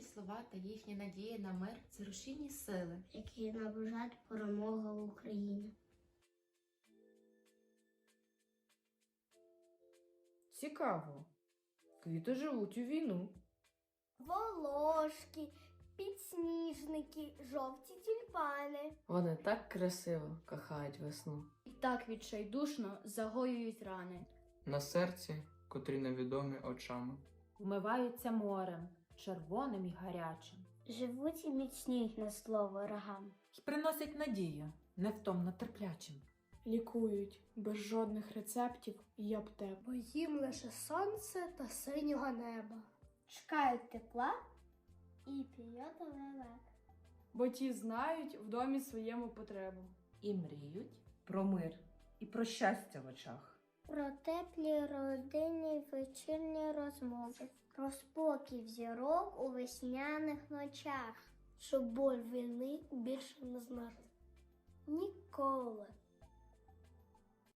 Ваші слова та їхня надія на мир це рушійні сили. які наближають перемогу України. Цікаво. Квіти живуть у війну. Волошки, підсніжники, жовті тюльпани. Вони так красиво кохають весну. І так відчайдушно загоюють рани. на серці, котрі невідомі очами. вмиваються морем, червоним і гарячим, Живуть і міцніють на слово ворогам. і приносять надію невтомно терплячим. лікують без жодних рецептів і аптек. Бо їм лише сонце та синього неба. Чекають тепла і піотовий лек. Бо ті знають в домі своєму потребу. І мріють про мир і про щастя в очах. Про теплі родинні вечірні розмови, про спокій зірок у весняних ночах, щоб боль війни більше не знати. Ніколи,